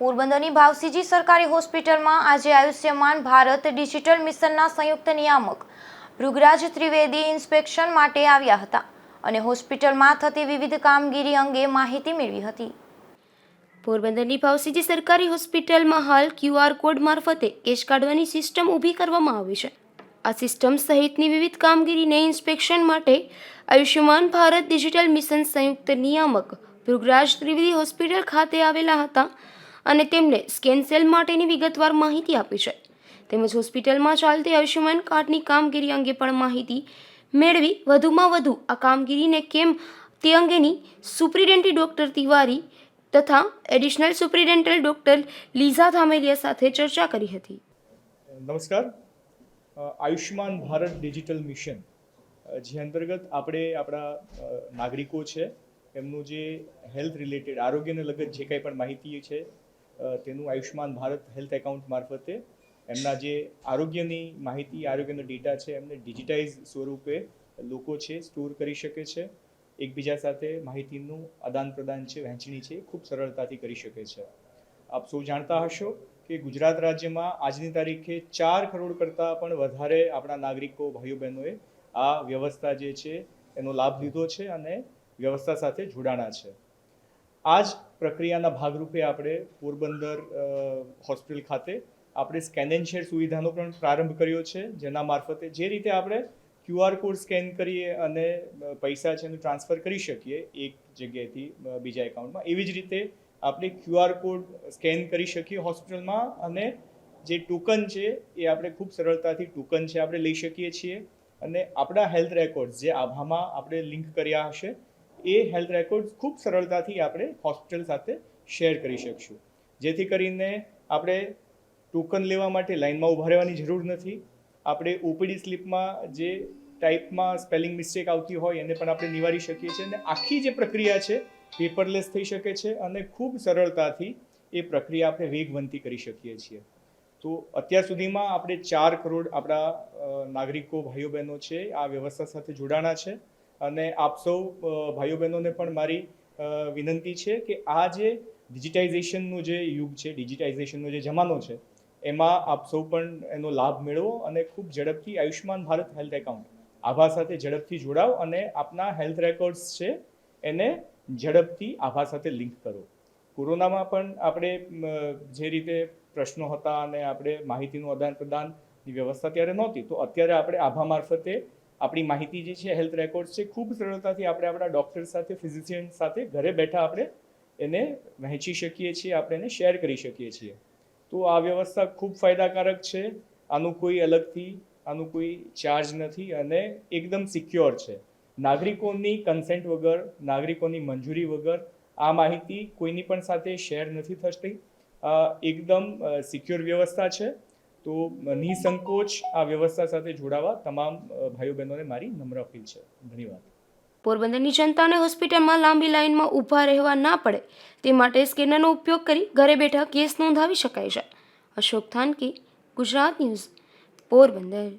પોરબંદરની ભાવસીજી સરકારી હોસ્પિટલમાં આજે આયુષ્યમાન ભારત ડિજિટલ મિશનના સંયુક્ત નિયામક ભૃગરાજ ત્રિવેદી ઇન્સ્પેક્શન માટે આવ્યા હતા અને હોસ્પિટલમાં થતી વિવિધ કામગીરી અંગે માહિતી મેળવી હતી. પોરબંદરની ભાવસીજી સરકારી હોસ્પિટલમાં હાલ ક્યુઆર કોડ મારફતે કેશ કાઢવાની સિસ્ટમ ઊભી કરવામાં આવી છે. આ સિસ્ટમ સહિતની વિવિધ કામગીરીને ઇન્સ્પેક્શન માટે આયુષ્યમાન ભારત ડિજિટલ મિશન સંયુક્ત નિયામક ભૃગરાજ ત્રિવેદી હોસ્પિટલ ખાતે આવેલા હતા. અને તેમને સ્કેન સેલ માટેની વિગતવાર માહિતી આપી છે. તેમજ હોસ્પિટલમાં ચાલતી આયુષ્યમાન કાર્ડની કામગીરી અંગે પણ માહિતી મેળવી વધુમાં વધુ આ કામગીરીને કેમ તે અંગેની સુપ્રિન્ટેન્ડન્ટ ડૉક્ટર તિવારી તથા additional superintendent doctor Liza Dhameliya સાથે ચર્ચા કરી હતી. નમસ્કાર. આયુષ્યમાન ભારત ડિજિટલ મિશન જે અંતર્ગત આપણે આપણા નાગરિકો છે, એમનું જે હેલ્થ રિલેટેડ, આરોગ્યને લગત જે કંઈ પણ માહિતી છે તેનું આયુષ્યમાન ભારત હેલ્થ એકાઉન્ટ મારફતે એમના જે આરોગ્યની માહિતી, આરોગ્યનો ડેટા છે, એમને ડિજિટાઇઝ સ્વરૂપે લોકો છે સ્ટોર કરી શકે છે. એકબીજા સાથે માહિતીનું આદાન પ્રદાન છે, વહેંચણી છે ખૂબ સરળતાથી કરી શકે છે. આપ સૌ જાણતા હશો કે ગુજરાત રાજ્યમાં આજની તારીખે ચાર કરોડ કરતાં પણ વધારે આપણા નાગરિકો, ભાઈઓ, બહેનોએ આ વ્યવસ્થા જે છે, એનો લાભ લીધો છે અને વ્યવસ્થા સાથે જોડાણા છે. આ જ પ્રક્રિયાના ભાગરૂપે આપણે પોરબંદર હોસ્પિટલ ખાતે આપણે સ્કેન એન્ડ શેર સુવિધાનો પણ પ્રારંભ કર્યો છે, જેના મારફતે જે રીતે આપણે ક્યુઆર કોડ સ્કેન કરીએ અને પૈસા છે એનું ટ્રાન્સફર કરી શકીએ એક જગ્યાએથી બીજા એકાઉન્ટમાં, એવી જ રીતે આપણે ક્યુઆર કોડ સ્કેન કરી શકીએ હોસ્પિટલમાં અને જે ટોકન છે એ આપણે ખૂબ સરળતાથી ટોકન છે આપણે લઈ શકીએ છીએ અને આપણા હેલ્થ રેકોર્ડ્સ, જે આભામાં આપણે લિંક કર્યા હશે એ હેલ્થ રેકોર્ડ્સ ખૂબ સરળતાથી આપણે હોસ્પિટલ સાથે શેર કરી શકશું. જેથી કરીને આપણે ટોકન લેવા માટે લાઇનમાં ઊભા રહેવાની જરૂર નથી. આપણે ઓપીડી સ્લીપમાં જે ટાઈપમાં સ્પેલિંગ મિસ્ટેક આવતી હોય એને પણ આપણે નિવારી શકીએ છીએ અને આખી જે પ્રક્રિયા છે પેપરલેસ થઈ શકે છે અને ખૂબ સરળતાથી એ પ્રક્રિયા આપણે વેગવંતી કરી શકીએ છીએ. તો અત્યાર સુધીમાં આપણે ચાર કરોડ આપણા નાગરિકો ભાઈઓ બહેનો છે, આ વ્યવસ્થા સાથે જોડાણા છે. અને આપ સૌ ભાઈઓ બહેનોને પણ મારી વિનંતી છે કે આ જે ડિજિટાઇઝેશનનું જે યુગ છે ડિજિટાઇઝેશનનો જે જમાનો છે, એમાં આપ સૌ પણ એનો લાભ મેળવો અને ખૂબ ઝડપથી આયુષ્યમાન ભારત હેલ્થ એકાઉન્ટ આભા સાથે ઝડપથી જોડાઓ અને આપના હેલ્થ રેકોર્ડ્સ છે, એને ઝડપથી આભા સાથે લિંક કરો. કોરોનામાં પણ આપણે જે રીતે પ્રશ્નો હતા અને આપણે માહિતીનું આદાન પ્રદાનની વ્યવસ્થા ત્યારે નહોતી, તો અત્યારે આપણે આભા મારફતે આપણી માહિતી જે છે હેલ્થ રેકોર્ડ્સ છે, ખૂબ સરળતાથી આપણે આપણા ડૉક્ટર સાથે ફિઝિશિયન સાથે ઘરે બેઠા આપણે એને વહેંચી શકીએ છીએ, આપણે એને શેર કરી શકીએ છીએ. તો આ વ્યવસ્થા ખૂબ ફાયદાકારક છે. આનું કોઈ અલગથી, આનું કોઈ ચાર્જ નથી અને એકદમ સિક્યોર છે. નાગરિકોની કન્સેન્ટ વગર, નાગરિકોની મંજૂરી વગર આ માહિતી કોઈની પણ સાથે શેર નથી થતી. એકદમ સિક્યોર વ્યવસ્થા છે. તો નિસંકોચ આ વ્યવસ્થા સાથે જોડાવા તમામ ભાઈઓ બહેનોને મારી નમ્ર અપીલ છે. ધન્યવાદ. પોરબંદરની જનતાને હોસ્પિટલમાં લાંબી લાઇનમાં ઊભા રહેવા ના પડે તે માટે સ્કેનરનો ઉપયોગ કરી ઘરે બેઠા કેસ નોંધાવી શકાય છે. અશોક થાનકી, ગુજરાત ન્યૂઝ, પોરબંદર.